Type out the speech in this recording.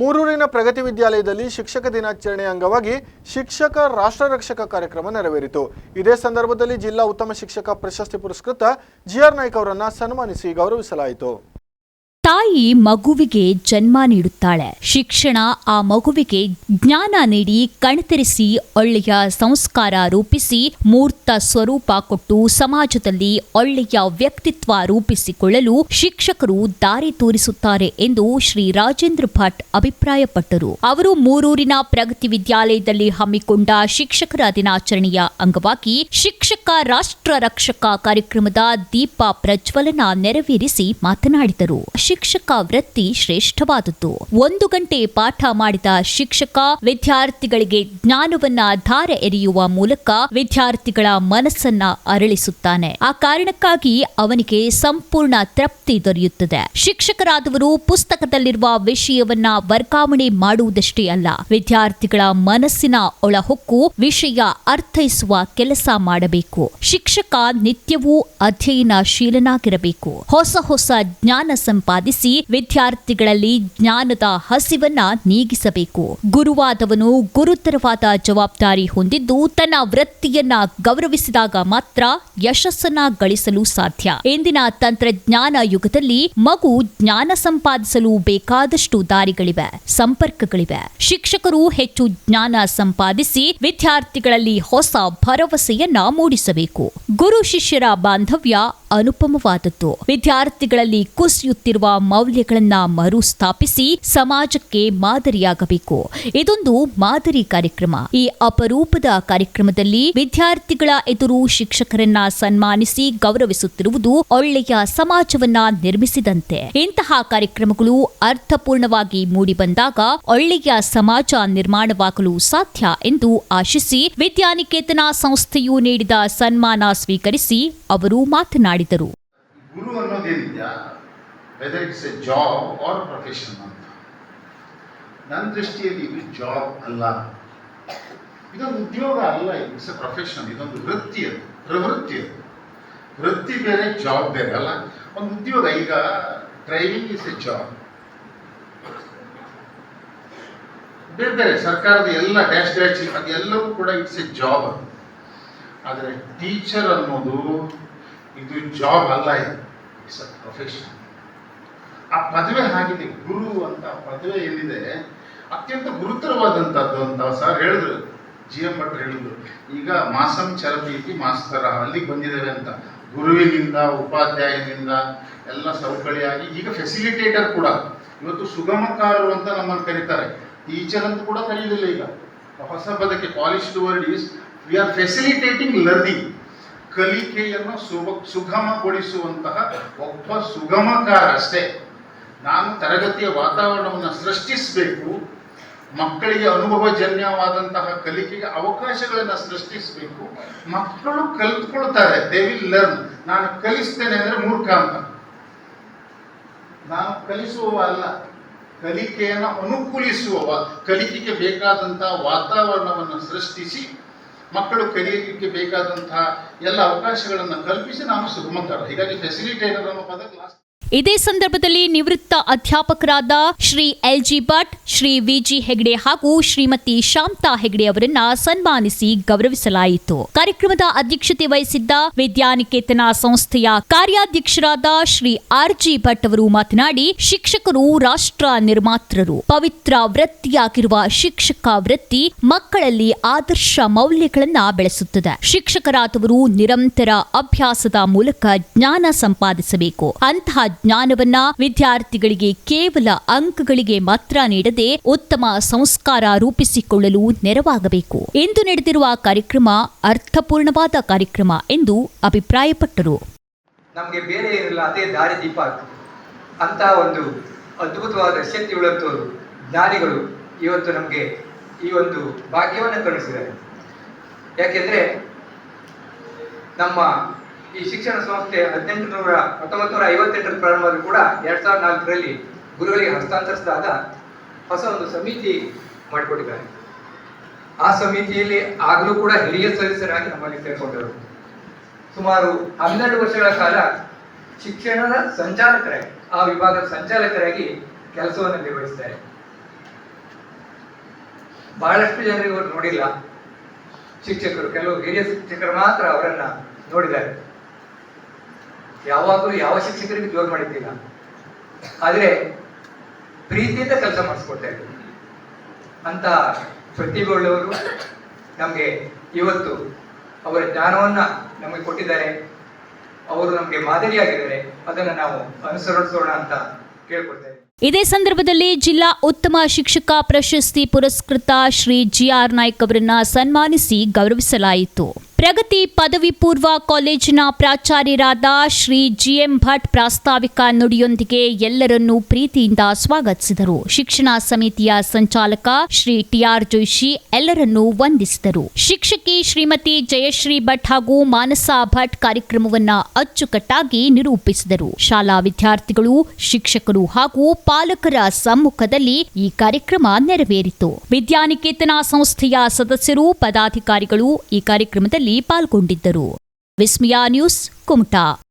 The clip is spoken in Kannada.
ಮೂರೂರಿನ ಪ್ರಗತಿ ವಿದ್ಯಾಲಯದಲ್ಲಿ ಶಿಕ್ಷಕ ದಿನಾಚರಣೆ ಅಂಗವಾಗಿ ಶಿಕ್ಷಕ ರಾಷ್ಟ್ರ ರಕ್ಷಕ ಕಾರ್ಯಕ್ರಮ ನೆರವೇರಿತು. ಇದೇ ಸಂದರ್ಭದಲ್ಲಿ ಜಿಲ್ಲಾ ಉತ್ತಮ ಶಿಕ್ಷಕ ಪ್ರಶಸ್ತಿ ಪುರಸ್ಕೃತ ಜಿಆರ್ ನಾಯ್ಕ್ ಅವರನ್ನು ಸನ್ಮಾನಿಸಿ ಗೌರವಿಸಲಾಯಿತು. ತಾಯಿ ಮಗುವಿಗೆ ಜನ್ಮ ನೀಡುತ್ತಾಳೆ. ಶಿಕ್ಷಣ ಆ ಮಗುವಿಗೆ ಜ್ಞಾನ ನೀಡಿ ಕಣ್ತರಿಸಿ ಒಳ್ಳೆಯ ಸಂಸ್ಕಾರ ರೂಪಿಸಿ ಮೂರ್ತ ಸ್ವರೂಪ ಕೊಟ್ಟು ಸಮಾಜದಲ್ಲಿ ಒಳ್ಳೆಯ ವ್ಯಕ್ತಿತ್ವ ರೂಪಿಸಿಕೊಳ್ಳಲು ಶಿಕ್ಷಕರು ದಾರಿ ತೋರಿಸುತ್ತಾರೆ ಎಂದು ಶ್ರೀ ರಾಜೇಂದ್ರ ಭಟ್ ಅಭಿಪ್ರಾಯಪಟ್ಟರು. ಅವರು ಮೂರೂರಿನ ಪ್ರಗತಿ ವಿದ್ಯಾಲಯದಲ್ಲಿ ಹಮ್ಮಿಕೊಂಡ ಶಿಕ್ಷಕರ ದಿನಾಚರಣೆಯ ಅಂಗವಾಗಿ ಶಿಕ್ಷಕ, ರಾಷ್ಟ್ರ ರಕ್ಷಕ ಕಾರ್ಯಕ್ರಮದ ದೀಪ ಪ್ರಜ್ವಲನ ನೆರವೇರಿಸಿ ಮಾತನಾಡಿದರು. ಶಿಕ್ಷಕ ವೃತ್ತಿ ಶ್ರೇಷ್ಠವಾದದ್ದು. ಒಂದು ಗಂಟೆ ಪಾಠ ಮಾಡಿದ ಶಿಕ್ಷಕ ವಿದ್ಯಾರ್ಥಿಗಳಿಗೆ ಜ್ಞಾನವನ್ನ ಧಾರೆ ಎರೆಯುವ ಮೂಲಕ ವಿದ್ಯಾರ್ಥಿಗಳ ಮನಸ್ಸನ್ನ ಅರಳಿಸುತ್ತಾನೆ. ಆ ಕಾರಣಕ್ಕಾಗಿ ಅವನಿಗೆ ಸಂಪೂರ್ಣ ತೃಪ್ತಿ ದೊರೆಯುತ್ತದೆ. ಶಿಕ್ಷಕರಾದವರು ಪುಸ್ತಕದಲ್ಲಿರುವ ವಿಷಯವನ್ನ ವರ್ಗಾವಣೆ ಮಾಡುವುದಷ್ಟೇ ಅಲ್ಲ, ವಿದ್ಯಾರ್ಥಿಗಳ ಮನಸ್ಸಿನ ಒಳಹೊಕ್ಕು ವಿಷಯ ಅರ್ಥೈಸುವ ಕೆಲಸ ಮಾಡಬೇಕು. ಶಿಕ್ಷಕ ನಿತ್ಯವೂ ಅಧ್ಯಯನ ಶೀಲನಾಗಿರಬೇಕು ಹೊಸ ಹೊಸ ಜ್ಞಾನ ಸಂಪಾದಿಸಿ ವಿದ್ಯಾರ್ಥಿಗಳಲ್ಲಿ ಜ್ಞಾನದ ಹಸಿವನ್ನ ನೀಗಿಸಬೇಕು. ಗುರುವಾದವನು ಗುರುತರವಾದ ಜವಾಬ್ದಾರಿ ಹೊಂದಿದ್ದು ತನ್ನ ವೃತ್ತಿಯನ್ನ ಗೌರವಿಸಿದಾಗ ಮಾತ್ರ ಯಶಸ್ಸನ್ನ ಗಳಿಸಲು ಸಾಧ್ಯ. ಇಂದಿನ ತಂತ್ರಜ್ಞಾನ ಯುಗದಲ್ಲಿ ಮಗು ಜ್ಞಾನ ಸಂಪಾದಿಸಲು ಬೇಕಾದಷ್ಟು ದಾರಿಗಳಿವೆ, ಸಂಪರ್ಕಗಳಿವೆ. ಶಿಕ್ಷಕರು ಹೆಚ್ಚು ಜ್ಞಾನ ಸಂಪಾದಿಸಿ ವಿದ್ಯಾರ್ಥಿಗಳಲ್ಲಿ ಹೊಸ ಭರವಸೆಯನ್ನ ಮೂಡಿಸಬೇಕು. ಗುರು ಶಿಷ್ಯರ ಬಾಂಧವ್ಯ ಅನುಪಮವಾದದ್ದು. ವಿದ್ಯಾರ್ಥಿಗಳಲ್ಲಿ ಕುಸಿಯುತ್ತಿರುವ ಮೌಲ್ಯಗಳನ್ನ ಮರುಸ್ಥಾಪಿಸಿ ಸಮಾಜಕ್ಕೆ ಮಾದರಿಯಾಗಬೇಕು. ಇದೊಂದು ಮಾದರಿ ಕಾರ್ಯಕ್ರಮ. ಈ ಅಪರೂಪದ ಕಾರ್ಯಕ್ರಮದಲ್ಲಿ ವಿದ್ಯಾರ್ಥಿಗಳ ಎದುರು ಶಿಕ್ಷಕರನ್ನ ಸನ್ಮಾನಿಸಿ ಗೌರವಿಸುತ್ತಿರುವುದು ಒಳ್ಳೆಯ ಸಮಾಜವನ್ನ ನಿರ್ಮಿಸಿದಂತೆ. ಇಂತಹ ಕಾರ್ಯಕ್ರಮಗಳು ಅರ್ಥಪೂರ್ಣವಾಗಿ ಮೂಡಿಬಂದಾಗ ಒಳ್ಳೆಯ ಸಮಾಜ ನಿರ್ಮಾಣವಾಗಲು ಸಾಧ್ಯ ಎಂದು ಆಶಿಸಿ ವಿದ್ಯಾನಿಕೇತನ ಸಂಸ್ಥೆಯು ನೀಡಿದ ಸನ್ಮಾನ ಸ್ವೀಕರಿಸಿ ಅವರು ಮಾತನಾಡಿದರು. Whether it's a job or profession ಅಂತ ನನ್ನ ದೃಷ್ಟಿಯಲ್ಲಿ ಇದು ಜಾಬ್ ಅಲ್ಲ. ಇದೊಂದು ಉದ್ಯೋಗ ಅಲ್ಲ ಇಟ್ಸ್ ಎ ಪ್ರೊಫೆಷನ್ ಇದೊಂದು ವೃತ್ತಿ ಅದು, ಪ್ರವೃತ್ತಿ ಅದು. ವೃತ್ತಿ ಬೇರೆ ಜಾಬ್ ಬೇರೆ ಅಲ್ಲ. ಒಂದು ಉದ್ಯೋಗ, ಈಗ ಡ್ರೈವಿಂಗ್ ಇಸ್ ಎ ಜಾಬ್ ಬೇರೆ ಬೇರೆ, ಸರ್ಕಾರದ ಎಲ್ಲ ಡ್ಯಾಶ್ ಡ್ಯಾಶ್ ಅದೆಲ್ಲವೂ ಕೂಡ ಇಟ್ಸ್ ಎ ಜಾಬ್ ಅದು ಆದರೆ ಟೀಚರ್ ಅನ್ನೋದು, ಇದು ಜಾಬ್ ಅಲ್ಲ, ಇದು ಇಟ್ಸ್ ಅ ಪ್ರೊಫೆಷನ್ ಆ ಪದವಿ ಆಗಿದೆ ಗುರು ಅಂತ ಪದವಿ ಏನಿದೆ ಅತ್ಯಂತ ಗುರುತರವಾದಂಥದ್ದು ಅಂತ ಸರ್ ಹೇಳಿದ್ರು. ಜಿ ಎಂ ಭಟ್ ಹೇಳಿದ್ರು. ಈಗ ಮಾಸಂ ಚರಪೀತಿ ಮಾಸ್ತರ ಅಲ್ಲಿಗೆ ಬಂದಿದ್ದೇವೆ ಅಂತ. ಗುರುವಿನಿಂದ, ಉಪಾಧ್ಯಾಯನಿಂದ ಎಲ್ಲ ಸವಕಳಿಯಾಗಿ ಈಗ ಫೆಸಿಲಿಟೇಟರ್ ಕೂಡ. ಇವತ್ತು ಸುಗಮಕಾರರು ಅಂತ ನಮ್ಮನ್ನು ಕರೀತಾರೆ. ಟೀಚರ್ ಅಂತ ಕೂಡ ಕರೆಯುವುದಿಲ್ಲ ಈಗ. ಹೊಸ ಪದಕ್ಕೆ polished word is we are facilitating learning ಕಲಿಕೆಯನ್ನು ಸುಗ ಸುಗಮಗೊಳಿಸುವಂತಹ ಒಬ್ಬ ಸುಗಮಕಾರ ಅಷ್ಟೇ ನಾನು ತರಗತಿಯ ವಾತಾವರಣವನ್ನು ಸೃಷ್ಟಿಸಬೇಕು, ಮಕ್ಕಳಿಗೆ ಅನುಭವಜನ್ಯವಾದಂತಹ ಕಲಿಕೆಗೆ ಅವಕಾಶಗಳನ್ನು ಸೃಷ್ಟಿಸಬೇಕು, ಮಕ್ಕಳು ಕಲಿತ್ಕೊಳ್ತಾರೆ ದೇ ವಿಲ್ ಲರ್ನ್ ನಾನು ಕಲಿಸ್ತೇನೆ ಅಂದ್ರೆ ಮೂರ್ಖ ಅಂತ. ನಾನು ಕಲಿಸುವವ ಅಲ್ಲ, ಕಲಿಕೆಯನ್ನು ಅನುಕೂಲಿಸುವವ, ಕಲಿಕೆಗೆ ಬೇಕಾದಂತಹ ವಾತಾವರಣವನ್ನು ಸೃಷ್ಟಿಸಿ, ಮಕ್ಕಳು ಕಲಿಯಲಿಕ್ಕೆ ಬೇಕಾದಂತಹ ಎಲ್ಲ ಅವಕಾಶಗಳನ್ನು ಕಲ್ಪಿಸಿ ನಾನು ಸುಗಮಕಾರ ಹೀಗಾಗಿ ಫೆಸಿಲಿಟೇಟರ್ ಅನ್ನೋ ಪದ ಕ್ಲಾಸ್ ಇದೇ ಸಂದರ್ಭದಲ್ಲಿ ನಿವೃತ್ತ ಅಧ್ಯಾಪಕರಾದ Shri L G Bhat, Shri V G Hegde ಹಾಗೂ ಶ್ರೀಮತಿ ಶಾಂತಾ ಹೆಗ್ಡೆ ಅವರನ್ನ ಸನ್ಮಾನಿಸಿ ಗೌರವಿಸಲಾಯಿತು. ಕಾರ್ಯಕ್ರಮದ ಅಧ್ಯಕ್ಷತೆ ವಹಿಸಿದ್ದ ವಿದ್ಯಾನಿಕೇತನ ಸಂಸ್ಥೆಯ ಕಾರ್ಯಾಧ್ಯಕ್ಷರಾದ ಶ್ರೀ ಆರ್ ಜಿ ಭಟ್ ಅವರು ಮಾತನಾಡಿ, ಶಿಕ್ಷಕರು ರಾಷ್ಟ್ರ ನಿರ್ಮಾತೃರು. ಪವಿತ್ರ ವೃತ್ತಿಯಾಗಿರುವ ಶಿಕ್ಷಕ ವೃತ್ತಿ ಮಕ್ಕಳಲ್ಲಿ ಆದರ್ಶ ಮೌಲ್ಯಗಳನ್ನ ಬೆಳೆಸುತ್ತದೆ. ಶಿಕ್ಷಕರಾದವರು ನಿರಂತರ ಅಭ್ಯಾಸದ ಮೂಲಕ ಜ್ಞಾನ ಸಂಪಾದಿಸಬೇಕು. ಅಂತಹ ಜ್ಞಾನವನ್ನ ವಿದ್ಯಾರ್ಥಿಗಳಿಗೆ ಕೇವಲ ಅಂಕಗಳಿಗೆ ಮಾತ್ರ ನೀಡದೆ ಉತ್ತಮ ಸಂಸ್ಕಾರ ರೂಪಿಸಿಕೊಳ್ಳಲು ನೆರವಾಗಬೇಕು. ಎಂದು ನಡೆದಿರುವ ಕಾರ್ಯಕ್ರಮ ಅರ್ಥಪೂರ್ಣವಾದ ಕಾರ್ಯಕ್ರಮ ಎಂದು ಅಭಿಪ್ರಾಯಪಟ್ಟರು. ನಮಗೆ ಬೇರೆ ಇರಲ್ಲ ಅದೇ ದಾರಿ ದೀಪ ಅಂತ ಒಂದು ಅದ್ಭುತವಾದ ಶಕ್ತಿ ಉಳ್ಳಂಥವ್ರು ಜ್ಞಾನಿಗಳು ಇವತ್ತು ನಮಗೆ ಈ ಒಂದು ಭಾಗ್ಯವನ್ನು ಕರುಣಿಸಿದ್ದಾರೆ ಯಾಕೆಂದ್ರೆ ನಮ್ಮ ಈ ಶಿಕ್ಷಣ ಸಂಸ್ಥೆ ಹದಿನೆಂಟು ನೂರ ಹತ್ತೊಂಬತ್ತು ನೂರ ಐವತ್ತೆಂಟರ ಪ್ರಾರಂಭದಲ್ಲಿ ಕೂಡ ಎರಡ್ ಸಾವಿರದ ನಾಲ್ಕರಲ್ಲಿ ಗುರುಗಳಿಗೆ ಹಸ್ತಾಂತರಿಸಿದಾಗ ಹೊಸ ಒಂದು ಸಮಿತಿ ಮಾಡಿಕೊಟ್ಟಿದ್ದಾರೆ. ಆ ಸಮಿತಿಯಲ್ಲಿ ಆಗಲೂ ಕೂಡ ಹಿರಿಯ ಸದಸ್ಯರಾಗಿ ನಮ್ಮಲ್ಲಿ ಸೇರಿಕೊಂಡರು ಸುಮಾರು ಹನ್ನೆರಡು ವರ್ಷಗಳ ಕಾಲ ಶಿಕ್ಷಣದ ಸಂಚಾಲಕರಾಗಿ, ಆ ವಿಭಾಗದ ಸಂಚಾಲಕರಾಗಿ ಕೆಲಸವನ್ನು ನಿರ್ವಹಿಸ್ತಾರೆ. ಬಹಳಷ್ಟು ಜನರಿಗೆ ನೋಡಿಲ್ಲ. ಶಿಕ್ಷಕರು, ಕೆಲವು ಹಿರಿಯ ಶಿಕ್ಷಕರು ಮಾತ್ರ ಅವರನ್ನ ನೋಡಿದ್ದಾರೆ. ಯಾವಾಗಲೂ ಯಾವ ಶಿಕ್ಷಕರಿಗೂ ಜೋರು ಮಾಡಿದ್ದಿಲ್ಲ. ಆದರೆ ಪ್ರೀತಿಯಿಂದ ಕೆಲಸ ಮಾಡಿಸ್ಕೊಡ್ತಾ ಇದ್ರು. ಅಂತ ಪ್ರತಿಭೆಯುಳ್ಳವರು ನಮಗೆ ಇವತ್ತು ಅವರ ಜ್ಞಾನವನ್ನ ನಮಗೆ ಕೊಟ್ಟಿದ್ದಾರೆ. ಅವರು ನಮಗೆ ಮಾದರಿಯಾಗಿದ್ದಾರೆ. ಅದನ್ನು ನಾವು ಅನುಸರಿಸೋಣ ಅಂತ ಕೇಳ್ಕೊಡ್ತೇವೆ ಇದೇ ಸಂದರ್ಭದಲ್ಲಿ ಜಿಲ್ಲಾ ಉತ್ತಮ ಶಿಕ್ಷಕ ಪ್ರಶಸ್ತಿ ಪುರಸ್ಕೃತ ಶ್ರೀ ಜಿಆರ್ ನಾಯ್ಕ್ ಅವರನ್ನ ಸನ್ಮಾನಿಸಿ ಗೌರವಿಸಲಾಯಿತು. ಪ್ರಗತಿ ಪದವಿ ಪೂರ್ವ ಕಾಲೇಜಿನ ಪ್ರಾಚಾರ್ಯರಾದ ಶ್ರೀ ಜಿಎಂ ಭಟ್ ಪ್ರಾಸ್ತಾವಿಕ ನುಡಿಯೊಂದಿಗೆ ಎಲ್ಲರನ್ನೂ ಪ್ರೀತಿಯಿಂದ ಸ್ವಾಗತಿಸಿದರು. ಶಿಕ್ಷಣ ಸಮಿತಿಯ ಸಂಚಾಲಕ ಶ್ರೀ ಟಿಆರ್ ಜೋಶಿ ಎಲ್ಲರನ್ನೂ ವಂದಿಸಿದರು. ಶಿಕ್ಷಕಿ ಶ್ರೀಮತಿ ಜಯಶ್ರೀ ಭಟ್ ಹಾಗೂ ಮಾನಸಾ ಭಟ್ ಕಾರ್ಯಕ್ರಮವನ್ನ ಅಚ್ಚುಕಟ್ಟಾಗಿ ನಿರೂಪಿಸಿದರು. ಶಾಲಾ ವಿದ್ಯಾರ್ಥಿಗಳು, ಶಿಕ್ಷಕರು ಹಾಗೂ ಪಾಲಕರ ಸಮ್ಮುಖದಲ್ಲಿ ಈ ಕಾರ್ಯಕ್ರಮ ನೆರವೇರಿತು. ವಿದ್ಯಾನಿಕೇತನ ಸಂಸ್ಥೆಯ ಸದಸ್ಯರು, ಪದಾಧಿಕಾರಿಗಳು ಈ ಕಾರ್ಯಕ್ರಮದಲ್ಲಿ ಪಾಲ್ಗೊಂಡಿದ್ದರು. ವಿಸ್ಮಿಯಾ ನ್ಯೂಸ್ ಕುಮಟಾ.